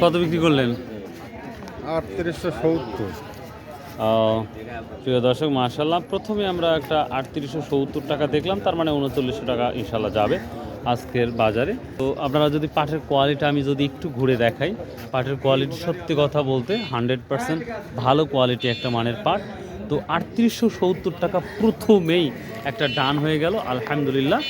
কত বিক্রি করলেন? আটত্রিশশো সত্তর। প্রিয় দর্শক মার্শাল্লাহ প্রথমে আমরা একটা আটত্রিশশো সত্তর টাকা দেখলাম তার মানে উনচল্লিশশো টাকা ইনশাল্লাহ যাবে আজকের বাজারে। তো আপনারা যদি পাটের কোয়ালিটি আমি যদি একটু ঘুরে দেখাই পাটের কোয়ালিটি সত্যি কথা বলতে হান্ড্রেড পার্সেন্ট ভালো কোয়ালিটি একটা মানের পাট। তো আটত্রিশশো সত্তর টাকা প্রথমেই একটা ডান হয়ে গেল আলহামদুলিল্লাহ।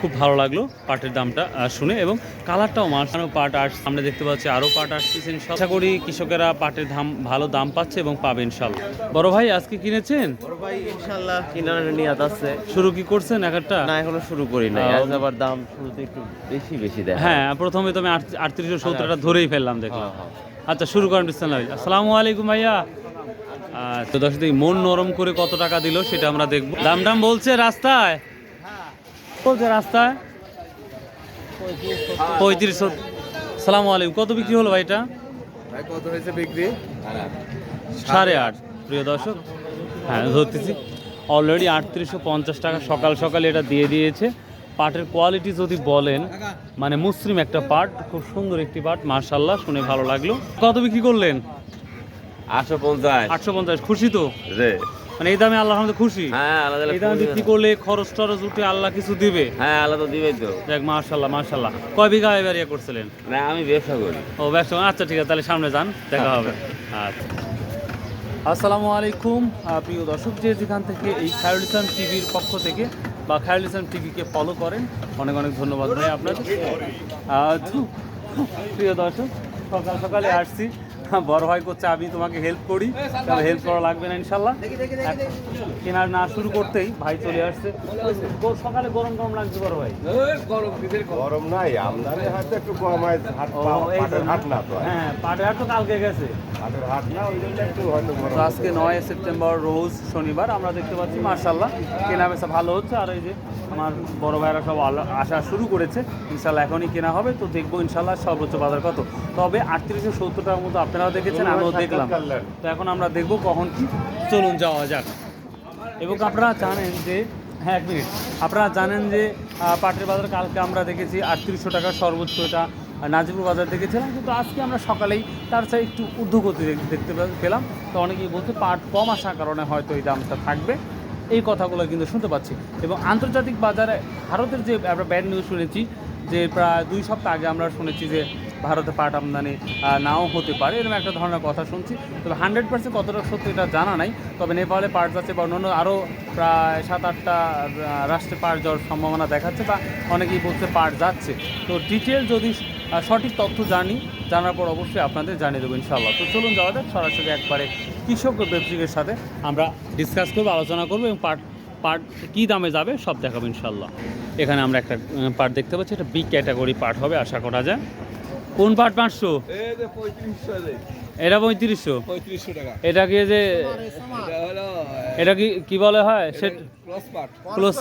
খুব ভালো লাগল পাটের দামটা শুনে এবং কালারটাও মার্শানো পাট আস সামনে দেখতে পাচ্ছি আরও পাট আসতেছে আশা করি কৃষকেরা পাটের দাম ভালো দাম পাচ্ছে এবং পাবে ইনশাল্লাহ। বড় ভাই আজকে কিনেছেন? ভাই ইনশাল্লাহ কিনার নিয়াত আছে। শুরু কি করছেন এক একটা না এখনও শুরু করি নাই। ও। আজ আবার দাম শুরুতে একটু বেশি বেশি দেয় হ্যাঁ প্রথমে তো আমি আটত্রিশশো সত্তরটা ধরেই ফেললাম দেখলাম। হ্যাঁ, আচ্ছা শুরু করেন বিসমিল্লাহ। আসসালামু আলাইকুম ভাইয়া। তো দশ মন নরম করে কত টাকা দিল সেটা আমরা দেখব। দাম দাম বলছে রাস্তায়। বলছে রাস্তায় পঁয়ত্রিশ সালামু আলাইকুম। কত বিক্রি হলো ভাই এটা? কত হয়েছে বিক্রি? সাড়ে আট। প্রিয় দর্শক হ্যাঁ ধরতেছি। অলরেডি আটত্রিশশো পঞ্চাশ টাকা সকাল সকাল এটা দিয়ে দিয়েছে। পাটের কোয়ালিটি যদি বলেন মানে মুসলিম একটা পাট খুব সুন্দর একটি পাট মার্শাল্লাহ শুনে ভালো লাগল। কত বিক্রি করলেন? আটশো পঞ্চাশ। আটশো পঞ্চাশ। খুশি তো? রে মানে এই দামে আল্লাহ আমাদের খুশি। হ্যাঁ আলাদা এই দামে বিক্রি করলে খরচ টরচ উঠে আল্লাহ কিছু দিবে। হ্যাঁ আলাদা দিবেই তো। দেখ মার্শাল্লাহ মার্শাল্লাহ কয় বিঘা এবার ইয়ে করছিলেন? না আমি ব্যবসা করি। ও ব্যবসা আচ্ছা ঠিক আছে তাহলে সামনে যান দেখা হবে। আচ্ছা। আসসালামু আলাইকুম। প্রিয় দর্শক যে যেখান থেকে এই খায়রুল ইসলাম টিভির পক্ষ থেকে বা খায়রুল ইসলাম টিভিকে ফলো করেন অনেক অনেক ধন্যবাদ ভাই আপনাদের। আহ, প্রিয় দর্শক সকাল সকালে আসছি। বড় ভাই করছে আমি তোমাকে হেল্প করি। তাহলে হেল্প করা লাগবে না ইনশাল্লাহ। কেনার না শুরু করতেই ভাই চলে আসছে। সকালে গরম গরম লাগছে বড় ভাই। গরম নাই আমদানি হয়তো একটু কম হয় হাট না তো হ্যাঁ পাটের হাট তো কালকে গেছে। হাটের হাট না ওই জন্য একটু হয়তো আজকে নয় সেপ্টেম্বর রোজ শনিবার আমরা দেখতে পাচ্ছি মার্শাল্লাহ কেনা বেচা ভালো হচ্ছে। আর এই যে আমার বড় ভাইরা সব আলা- আসা শুরু করেছে ইনশাল্লাহ এখনই কেনা হবে তো দেখব ইনশাল্লাহ সর্বোচ্চ বাজার কত। তবে আটত্রিশশো সত্তর টাকার মতো আপনারাও দেখেছেন আমিও দেখলাম। তো এখন আমরা দেখব কখন কি চলুন যাওয়া যাক। এবং আপনারা জানেন যে হ্যাঁ এক মিনিট। আপনারা জানেন যে পাটের বাজার কালকে আমরা দেখেছি আটত্রিশশো টাকা সর্বোচ্চ এটা নাজিপুর বাজার দেখেছিলাম। কিন্তু আজকে আমরা সকালেই তার চাই একটু ঊর্ধ্বগতি দেখতে পেলাম। তো অনেকেই বলছে পাট কম আসার কারণে হয়তো এই দামটা থাকবে। এই কথাগুলো কিন্তু শুনতে পাচ্ছি। এবং আন্তর্জাতিক বাজারে ভারতের যে আমরা ব্যাড নিউজ শুনেছি যে প্রায় দুই সপ্তাহ আগে আমরা শুনেছি যে ভারতে পাট আমদানি নাও হতে পারে, এরকম একটা ধরনের কথা শুনছি। তবে হান্ড্রেড পার্সেন্ট কতটা সত্যি এটা জানা নাই, তবে নেপালে পাট যাচ্ছে বা অন্যান্য আরও প্রায় সাত আটটা রাষ্ট্রে পাট যাওয়ার সম্ভাবনা দেখাচ্ছে বা অনেকেই বলছে পাট যাচ্ছে। তো ডিটেল যদি সঠিক তথ্য জানি, জানার পর অবশ্যই আপনাদের জানিয়ে দেবো ইনশাল্লাহ তো চলুন যাওয়া যাক, সরাসরি একবারে কৃষক ব্যবসায়ীদের সাথে আমরা ডিসকাস করব, আলোচনা করব এবং পাট পাট কী দামে যাবে সব দেখাবো ইনশাল্লাহ এখানে আমরা একটা পাট দেখতে পাচ্ছি, এটা বি ক্যাটাগরি পাট হবে, আশা করা যায়। কোন পাট পাঁচশো? এটা পঁয়ত্রিশশো? এটা কি যে এটা কি কি বলে হয়? ক্রস পাট। ক্রস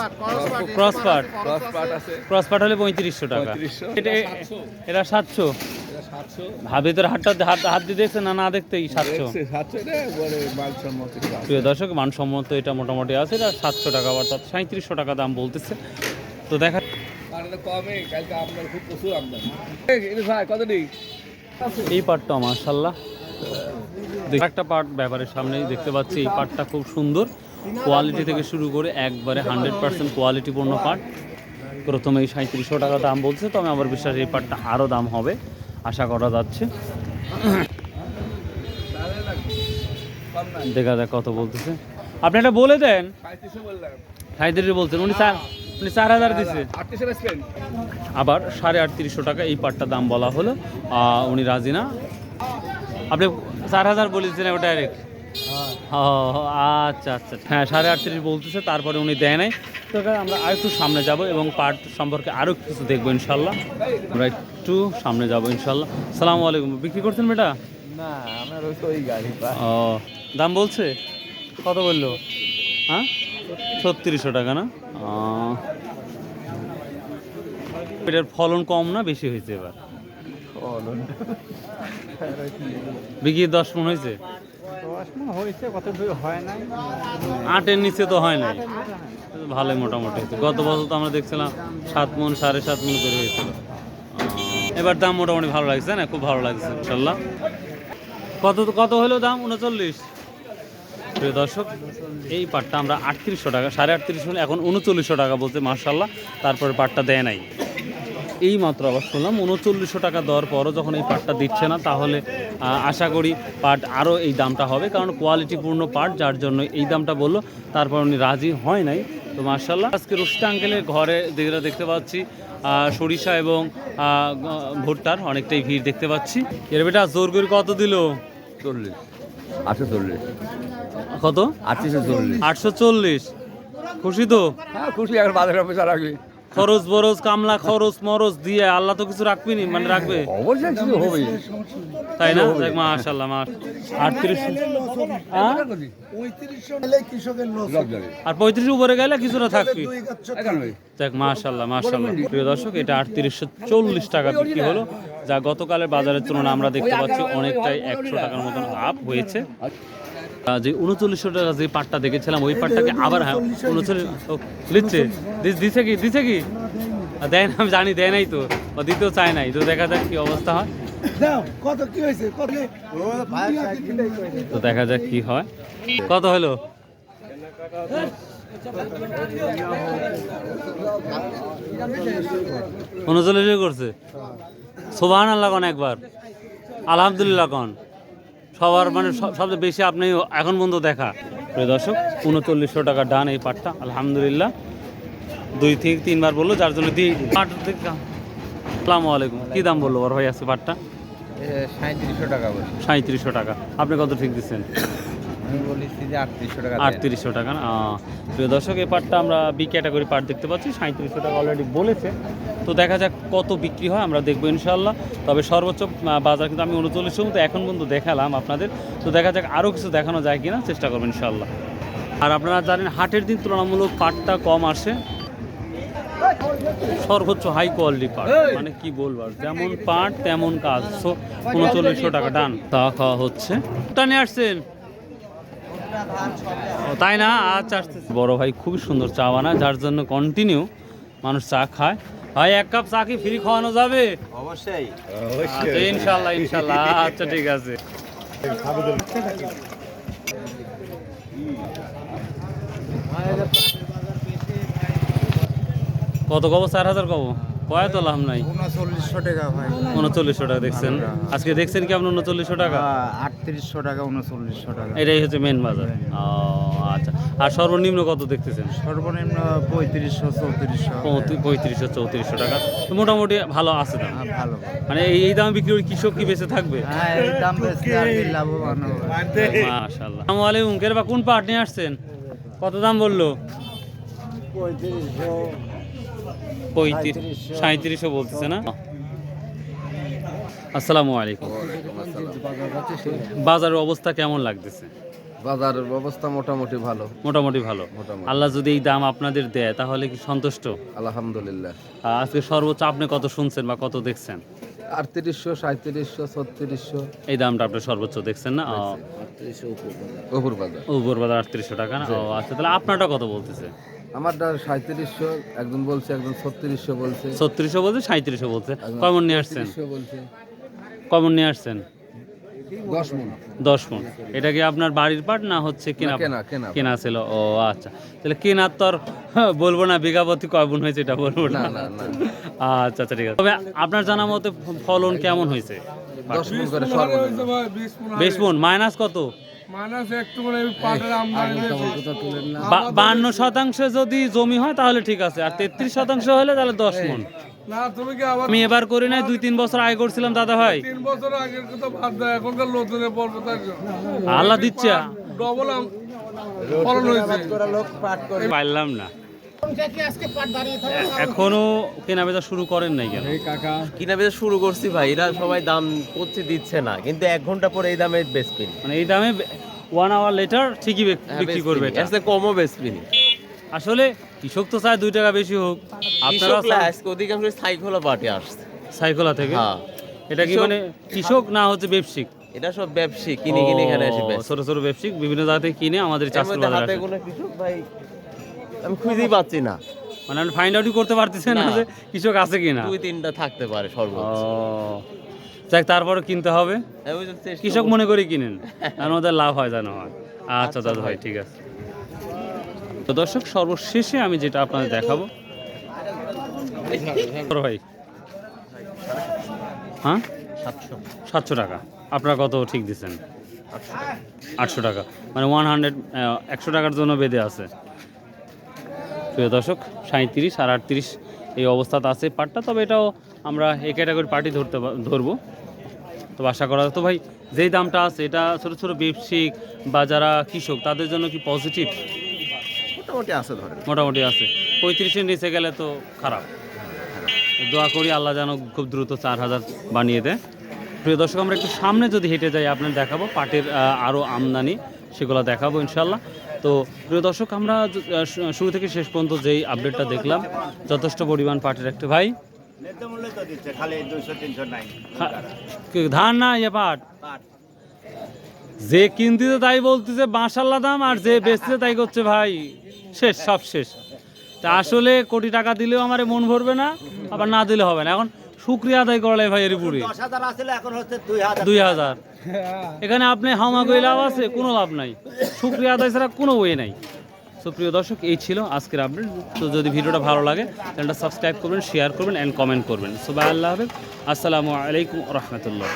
পাট ক্রস পাট আছে ক্রস পাট হলে পঁয়ত্রিশশো টাকা। এটা এটা সাতশো। ভিতরে হাতটা হাত হাত দিয়ে দেখছে না না দেখতেই সাতশো? প্রিয় দর্শক মানসম্মত এটা মোটামুটি আছে এটা সাতশো টাকা। অর্থাৎ সাঁত্রিশশো টাকা দাম বলতেছে। তো দেখা পাটটা কমে কালকে আপনার খুব প্রচুর আমদানি। ভাই কত নেই এই পাটটা মার্শাল্লাহ একটা পাট ব্যাপারের সামনেই দেখতে পাচ্ছি এই পাটটা খুব সুন্দর। কোয়ালিটি থেকে শুরু করে একবারে হান্ড্রেড পার্সেন্ট কোয়ালিটিপূর্ণ পাট প্রথমে এই সাঁত্রিশশো টাকা দাম বলছে তবে আমার বিশ্বাস এই পাটটা আরও দাম হবে। আশা করা যাচ্ছে। দেখা যাক কত বলতেছে। আপনি এটা বলে দেন। সাঁত্রিশ বলছেন। উনি চার উনি চার হাজার দিচ্ছে আবার সাড়ে আটত্রিশশো টাকা এই পাটটা দাম বলা হলো। উনি রাজি না? আপনি চার হাজার বলেছিলেন ওটা ডাইরেক্ট আচ্ছা আচ্ছা। হ্যাঁ সাড়ে আটত্রিশ বলতেছে তারপরে উনি দেয় নাই। তো আমরা আর একটু সামনে যাব এবং পাট সম্পর্কে আরও কিছু দেখব ইনশাল্লাহ আমরা একটু সামনে যাব ইনশাল্লাহ সালামু আলাইকুম। বিক্রি করছেন বেটা? না আমার ওই গাড়ি ও দাম বলছে? কত বলল? হ্যাঁ? ছত্রিশশো টাকা না। এটার ফলন কম না বেশি হয়েছে এবার? বিঘি দশ মন হয়েছে? হয় আটের নিচে তো হয় নাই। ভালোই মোটামুটি হয়েছে। গত বছর তো আমরা দেখছিলাম সাত মন সাড়ে সাত মন করে হয়েছিল এবার দাম মোটামুটি ভালো লাগছে না? খুব ভালো লাগছে ইনশাল্লাহ। কত কত হলো দাম? উনচল্লিশ। প্রিয় দর্শক, এই পাটটা আমরা আটত্রিশশো টাকা, সাড়ে আটত্রিশশো এখন উনচল্লিশশো টাকা বলতে মার্শাল্লাহ তারপরে পাটটা দেয় নাই। এই মাত্র আবার শুনলাম, উনচল্লিশশো টাকা দেওয়ার পরও যখন এই পাটটা দিচ্ছে না, তাহলে আশা করি পাট আরও এই দামটা হবে, কারণ কোয়ালিটিপূর্ণ পাট, যার জন্য এই দামটা বলল, তারপর উনি রাজি হয় নাই, তো মার্শাল্লাহ আজকে রুস্তা আঙ্কেলের ঘরে যেগুলো দেখতে পাচ্ছি সরিষা এবং ভুট্টার, অনেকটাই ভিড় দেখতে পাচ্ছি। এর বেটা, জোর করে কত দিল? চল্লিশ আটশো চল্লিশ কত? আটশো চল্লিশ। খুশি তো? হ্যাঁ খুশি এখন বাজারে পয়সা রাখবি। খরচ বরচ কামলা খরচ মরচ দিয়ে আল্লাহ তো কিছু রাখবি নি মানে রাখবে? অবশ্যই কিছু হবে তাই না? দেখ মাশাল্লাহ মা আটত্রিশ হ্যাঁ? আর পঁয়ত্রিশ উপরে গেলে কিছুটা থাকবি। দেখ মাশাল্লাহ মাশাল্লাহ প্রিয় দর্শক এটা আটত্রিশশো চল্লিশ টাকা বিক্রি হলো যা গতকালের বাজারের তুলনায় আমরা দেখতে পাচ্ছি অনেকটাই একশো টাকার মতন আপ হয়েছে। যে উনচল্লিশশো টাকা যে পাটটা দেখেছিলাম ওই পাটটাকে আবার হ্যাঁ উনচল্লিশ দিচ্ছে। দিছে কি? দিছে কি? দেয় না আমি জানি দেয় নাই তো। বা দিতেও চায় নাই। তো দেখা যাক কি অবস্থা হয়। কত কি হয়েছে? তো দেখা যাক কি হয়। কত হলো? উনচল্লিশ করছে। সোবাহান আল্লাহ কন একবার। আলহামদুলিল্লাহ কন। সবার মানে সব- সবচেয়ে বেশি আপনি এখন পর্যন্ত দেখা। প্রিয় দর্শক উনচল্লিশশো টাকা ডান এই পাটটা আলহামদুলিল্লাহ। দুই থেকে তিনবার বলল যার জন্য দিয়ে দিই। পাট আসসালামু আলাইকুম। কী দাম বলল ওর ভাই আছে পাটটা? সাঁত্রিশশো টাকা বলি সাঁত্রিশশো টাকা। আপনি কত ঠিক দিচ্ছেন? আটত্রিশশো টাকা না? প্রিয় দর্শক এই পাটটা আমরা বি ক্যাটাগরি পাট দেখতে পাচ্ছি। সাঁত্রিশশো টাকা অলরেডি বলেছে। তো দেখা যাক কত বিক্রি হয় আমরা দেখব ইনশাল্লাহ তবে সর্বোচ্চ বাজার কিন্তু আমি উনচল্লিশশো মতো এখন পর্যন্ত দেখালাম আপনাদের। তো দেখা যাক আরও কিছু দেখানো যায় কিনা চেষ্টা করব ইনশাল্লাহ আর আপনারা জানেন হাটের দিন তুলনামূলক পাটটা কম আসে। সর্বোচ্চ হাই কোয়ালিটি পাট। মানে কি বলব যেমন পাট তেমন কাজ। সো উনচল্লিশশো টাকা ডান তা খাওয়া হচ্ছে। টানে আসছেন। তাই না? আচ্ছা আসতেছে। বড় ভাই খুবই সুন্দর চা বানায় যার জন্য কন্টিনিউ মানুষ চা খায়। ভাই এক কাপ চা কি ফ্রি খাওয়ানো যাবে? অবশ্যই। আচ্ছা, ইনশাল্লাহ ইনশাল্লাহ। আচ্ছা ঠিক আছে। কত কব? চার হাজার কব? কয় তো লাভ নাই। উনচল্লিশশো টাকা ভাই। উনচল্লিশশো টাকা দেখছেন? আজকে দেখছেন কি আপনি উনচল্লিশশো টাকা? আটত্রিশশো টাকা উনচল্লিশশো টাকা। এটাই হচ্ছে মেন বাজার। ও আচ্ছা। আর সর্বনিম্ন কত দেখতেছেন? সর্বনিম্ন পঁয়ত্রিশশো চৌত্রিশশো। পঁয়ত্রিশশো চৌত্রিশশো টাকা। মোটামুটি ভালো আছে দাম। হ্যাঁ, ভালো। মানে এই দাম বিক্রি করে কৃষক কি বেঁচে থাকবে? হ্যাঁ এই দাম বেশি আর লাভবান হবে। মাশাআল্লাহ। আসসালামু আলাইকুম কেরবা কোন পাট নিয়ে আসছেন? কত দাম বলল? পঁয়ত্রিশ সাঁত্রিশশো বলতেছে না? আসসালামু আলাইকুম। বাজারের অবস্থা কেমন লাগতেছে? বাজারের অবস্থা মোটামুটি ভালো। মোটামুটি ভালো। আল্লাহ যদি এই দাম আপনাদের দেয় তাহলে কি সন্তুষ্ট? আলহামদুলিল্লাহ। আজকে সর্বোচ্চ আপনি কত শুনছেন বা কত দেখছেন? আটত্রিশশো সাঁত্রিশশো ছত্রিশশো। এই দামটা আপনি সর্বোচ্চ দেখছেন না? ও, অপুর বাজার। উপর বাজার আটত্রিশশো টাকা না? আচ্ছা তাহলে আপনারটা কত বলতেছে? আমারটা সাঁত্রিশশো একজন বলছে একজন ছত্রিশশো বলছে। ছত্রিশশো বলছে সাঁত্রিশশো বলছে। কমন নিয়ে আসছেন? বলছে। কমন নিয়ে আসছেন? দশ মন। দশ এটা কি আপনার বাড়ির পাট না হচ্ছে কেনা কেনা, কেনা। ছিল? ও আচ্ছা। তাহলে কেনার তো আর হ্যাঁ, বলব না বিঘাপতি কয় হয়েছে এটা বলব না। না না না। আচ্ছা আচ্ছা ঠিক আছে। তবে আপনার জানা মতে ফলন কেমন হয়েছে? দশ মন করে সর্বনিম্ন। বেশ মন মাইনাস কত? বান্ন শতাংশ যদি জমি হয় তাহলে ঠিক আছে আর তেত্রিশ শতাংশ হলে তাহলে দশ মন। না তুমি কি আবার আমি এবার করি নাই দুই তিন বছর আগে করছিলাম দাদা ভাই। তিন বছর আগের কথা বাদ দেয় এখনকার নতুনের পর্ব তার আল্লাহ দিচ্ছে। ডবল ফলন হয়েছে। পারলাম না। এখনও কেনাবেচা শুরু করেন নাই কেন? কিনা বেচা শুরু করছি ভাই এরা সবাই দাম করছে দিচ্ছে না। কিন্তু এক ঘণ্টা পরে এই দামে বেচবেন মানে এই দামে ওয়ান আওয়ার লেটার ঠিকই হ্যাঁ, বিক্রি করবে এটা। কমও বেচবেন আসলে কৃষক তো চায় দুই টাকা বেশি হোক। আপনারা আজকে অধিকাংশ সাইকেল পাটে আসছে। সাইকলা থেকে? হ্যাঁ। এটা কি মানে কৃষক না হচ্ছে ব্যবসায়িক? এটা সব ব্যবসায়ী কিনে কিনে এখানে বেচে ছোট ছোট ব্যবসায়িক বিভিন্ন জায়গা থেকে কিনে আমাদের চাষ হাতে কোনো কৃষক ভাই আমি খুঁজেই পাচ্ছি না। মানে আপনি ফাইন্ড আউটই করতে পারতেছেন না। যে কৃষক আছে কি না দুই তিনটা থাকতে পারে সর্বোচ্চ। যাক তারপরে কিনতে হবে। এই ওই যে চেষ্টা কৃষক মনে করে কিনেন কারণ ওদের লাভ হয় জানো হয়। আচ্ছা দাদা ভাই ঠিক আছে। তো দর্শক সর্বশেষে আমি যেটা আপনাদের দেখাবো। ভাই। হ্যাঁ? সাতশো। সাতশো টাকা। আপনারা কত ঠিক দিচ্ছেন? আটশো। টাকা। মানে ওয়ান হান্ড্রেড একশো টাকার জন্য বেঁধে আছে। প্রিয় দর্শক সাঁত্রিশ আর আটত্রিশ এই অবস্থাতে আছে পাটটা তবে এটাও আমরা এই ক্যাটাগরি পার্টি ধরতে ধরবো। তো আশা করা তো ভাই যেই দামটা আছে এটা ছোটো ছোটো ব্যবসায়িক বা যারা কৃষক তাদের জন্য কি পজিটিভ মোটামুটি আছে ধরেন। মোটামুটি আছে। পঁয়ত্রিশের নিচে গেলে তো খারাপ। দোয়া করি আল্লাহ যেন খুব দ্রুত চার হাজার বানিয়ে দেয়। প্রিয় দর্শক আমরা একটু সামনে যদি হেঁটে যাই আপনার দেখাবো পাটের আরও আমদানি সেগুলো দেখাবো ইনশাল্লাহ তো প্রিয় দর্শক আমরা শুরু থেকে শেষ পর্যন্ত যেই আপডেটটা দেখলাম যথেষ্ট পরিমাণ পাটের একটা ভাই। ধান না ইয়ে পাট? যে কিনতেছে তাই বলতেছে বাঁশাল্লা দাম আর যে বেচছে তাই করছে ভাই। শেষ সব শেষ। তা আসলে কোটি টাকা দিলেও আমার মন ভরবে না আবার না দিলে হবে না। এখন শুক্রিয়া আদায় করলে ভাই এর উপরে। দুই হাজার। এখানে আপনি হামা করে লাভ আছে কোনো লাভ নাই। শুক্রিয়া আদায় ছাড়া কোনো ওয়ে নাই। তো প্রিয় দর্শক এই ছিল আজকের আপডেট। তো যদি ভিডিওটা ভালো লাগে চ্যানেলটা সাবস্ক্রাইব করবেন শেয়ার করবেন অ্যান্ড কমেন্ট করবেন। সবাই আল্লাহ হাফেজ। আসসালামু আলাইকুম রহমতুল্লাহ।